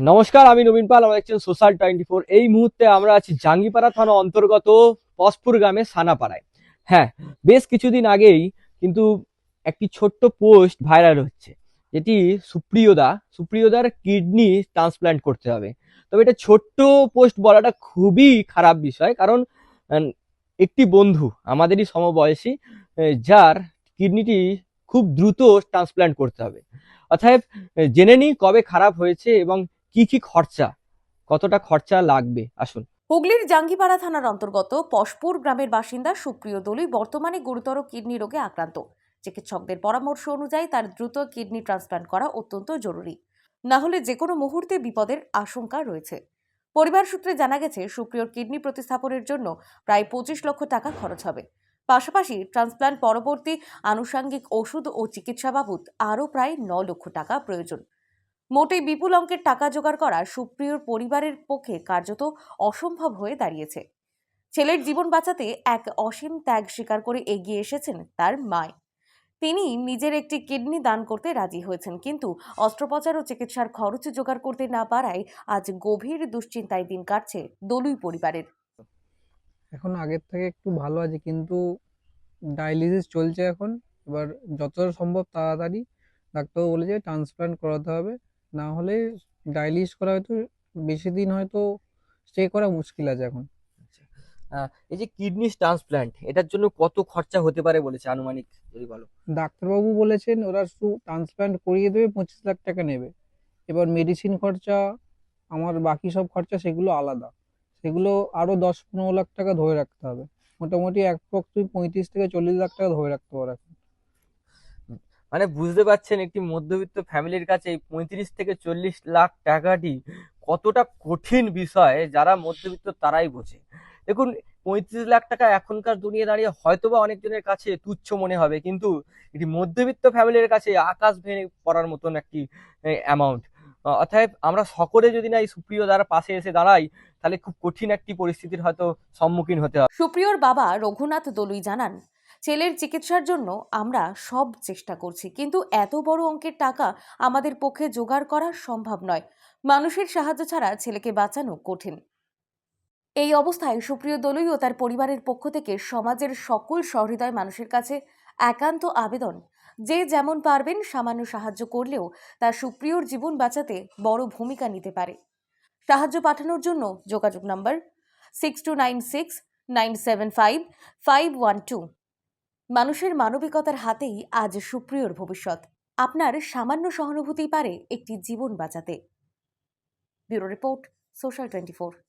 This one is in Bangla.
নমস্কার, আমি নবীন পাল আমরা দেখছেন সোশ্যাল টোয়েন্টি ফোর। এই মুহূর্তে আমরা আছি জাঙ্গিপাড়া থানা অন্তর্গত পসপুর গ্রামে সানাপাড়ায়। হ্যাঁ বেশ কিছুদিন আগেই কিন্তু একটি ছোট্ট পোস্ট ভাইরাল হচ্ছে, যেটি সুপ্রিয়দা, সুপ্রিয়দার কিডনি ট্রান্সপ্ল্যান্ট করতে হবে। তবে এটা ছোট্ট পোস্ট বলাটা খুবই খারাপ বিষয়, কারণ একটি বন্ধু, আমাদেরই সমবয়সী যার কিডনিটি খুব দ্রুত ট্রান্সপ্ল্যান্ট করতে হবে। অর্থাৎ জেনে নিই কবে খারাপ হয়েছে এবং কি কি খরচা? কতটা খরচা লাগবে? আসুন। হুগলির জাঙ্গিপাড়া থানার অন্তর্গত পশপুর গ্রামের বাসিন্দা সুপ্রিয় দলুই বর্তমানে গুরুতর কিডনি রোগে আক্রান্ত। চিকিৎসকদের পরামর্শ অনুযায়ী তার দ্রুত কিডনি ট্রান্সপ্লান্ট করা অত্যন্ত জরুরি। না হলে যে কোনো মুহূর্তে বিপদের আশঙ্কা রয়েছে। পরিবার সূত্রে জানা গেছে, সুপ্রিয়র কিডনি প্রতিস্থাপনের জন্য প্রায় পঁচিশ লক্ষ টাকা খরচ হবে। পাশাপাশি ট্রান্সপ্লান্ট পরবর্তী আনুষাঙ্গিক ওষুধ ও চিকিৎসা বাবদ আরও প্রায় ন লক্ষ টাকা প্রয়োজন। মোটেই বিপুল অঙ্কের টাকা জোগাড় করা সুপ্রিয়র পরিবারের পক্ষে কার্যত অসম্ভব হয়ে দাঁড়িয়েছে। ছেলের জীবন বাঁচাতে এক অসীম ত্যাগ স্বীকার করে এগিয়ে এসেছেন তার মায় তিনি নিজের একটি কিডনি দান করতে রাজি হয়েছেন, কিন্তু অস্ত্রোপচার ও চিকিৎসার খরচ জোগাড় করতে না পারায় আজ গভীর দুশ্চিন্তায় দিন কাটছে দলুই পরিবারের। এখন আগের থেকে একটু ভালো আছে, কিন্তু ডায়ালিসিস চলছে এখন। এবার যতটা সম্ভব তাড়াতাড়ি ডাক্তারবাবু বলেছে ট্রান্সপ্লান্ট করাতে হবে। না হলে ডায়ালিসিস করা হয়তো বেশি দিন হয়তো স্টে করা মুশকিল আছে এখন। আহ, এই যে কিডনি ট্রান্সপ্ল্যান্ট এটার জন্য কত খরচা হতে পারে বলেছে আনুমানিক যদি বলো? ডাক্তারবাবু বলেছেন ওরা শুধু ট্রান্সপ্লান্ট করিয়ে দেবে পঁচিশ লাখ টাকা নেবে। এবার মেডিসিন খরচা আমার বাকি সব খরচা সেগুলো আলাদা। সেগুলো আরও দশ পনেরো লাখ টাকা ধরে রাখতে হবে। মোটামুটি এক অ্যাপ্রক্স তুমি পঁয়ত্রিশ থেকে চল্লিশ লাখ টাকা ধরে রাখতে পারো মানে বুঝতে পারছেন একটি মধ্যবিত্ত ফ্যামিলির কাছে এই পঁয়ত্রিশ থেকে চল্লিশ লাখ টাকাটি কতটা কঠিন বিষয়, যারা মধ্যবিত্ত তারাই বোঝে। দেখুন, পঁয়ত্রিশ লাখ টাকা এখনকার দুনিয়া দাঁড়িয়ে হয়তোবা অনেকজনের কাছে তুচ্ছ মনে হবে, কিন্তু এটি মধ্যবিত্ত ফ্যামিলির কাছে আকাশ ভেঙে পড়ার মতন একটি অ্যামাউন্ট অর্থাৎ আমরা সকলে যদি না এই সুপ্রিয় দ্বারা পাশে এসে দাঁড়াই, তাহলে খুব কঠিন একটি পরিস্থিতির হয়তো সম্মুখীন হতে হবে। সুপ্রিয়র বাবা রঘুনাথ দলুই জানান ছেলের চিকিৎসার জন্য আমরা সব চেষ্টা করছি। কিন্তু এত বড় অঙ্কের টাকা আমাদের পক্ষে জোগাড় করা সম্ভব নয়। মানুষের সাহায্য ছাড়া ছেলেকে বাঁচানো কঠিন। এই অবস্থায় সুপ্রিয় দলুই ও তার পরিবারের পক্ষ থেকে সমাজের সকল সহৃদয় মানুষের কাছে একান্ত আবেদন। যে যেমন পারবেন সামান্য সাহায্য করলেও তার সুপ্রিয়র জীবন বাঁচাতে বড় ভূমিকা নিতে পারে। সাহায্য পাঠানোর জন্য যোগাযোগ number six two nine six nine seven five five one two. মানুষের মানবিকতার হাতেই আজ সুপ্রিয়র ভবিষ্যৎ। আপনার সামান্য সহানুভূতি পারে একটি জীবন বাঁচাতে। Bureau report, social twenty four.